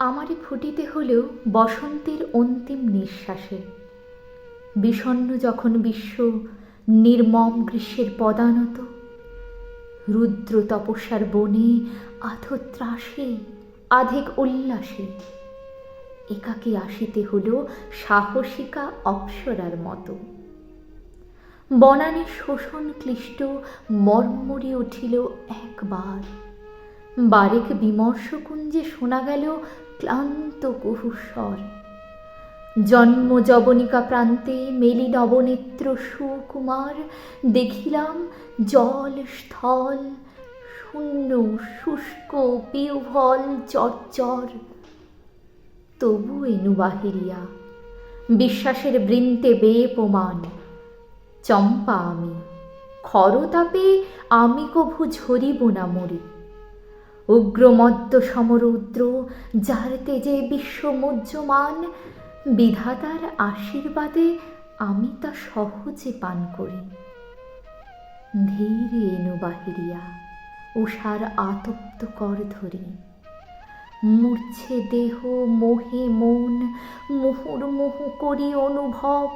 আমারই ফুটিতে হলেও বসন্তের অন্তিম নিঃশ্বাসে। বিষণ্ণ যখন বিশ্ব নির্মম গ্রীষ্মের পদানত, রুদ্র তপস্যার বনে আধো ত্রাসে, আধেক উল্লাসে, একাকী আসিতে হলো সাহসিকা অপ্সরার মতো। বনানে শোষণ ক্লিষ্ট মর্মরে উঠিল একবার। বারেক বিমর্ষ কুঞ্জে শোনা গেল ক্লান্ত কুহুস্বর জন্ম যবনিকা প্রান্তে মেলি নবনেত্র সুকুমার, দেখিলাম জল স্থল, শূন্য শুষ্ক পিউভল চরচর। তবু এনু বাহিরিয়া, বিশ্বাসের বৃন্তে বেয়ে প্রমাণ। চম্পা আমি, খরতাপে আমি কভু ঝরিব না মরি। উগ্রমদ্য সমরুদ্র, যার তেজে বিশ্ব মুহ্যমান, বিধাতার আশীর্বাদে আমি তা সহজে পান করি। ধীরে এনু বাহিরিয়া উষার আতপ্ত কর ধরি। মূর্ছে দেহ, মোহে মন, মুহুর্মুহু করি অনুভব।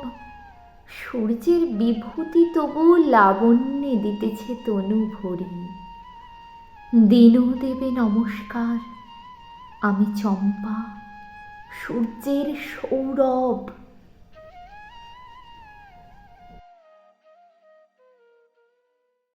সূর্যের বিভূতি তবু লাবণ্যে দিতেছে তনু ভরি। দিনও দেবে নমস্কার। আমি চম্পা সূর্যের সৌরভ।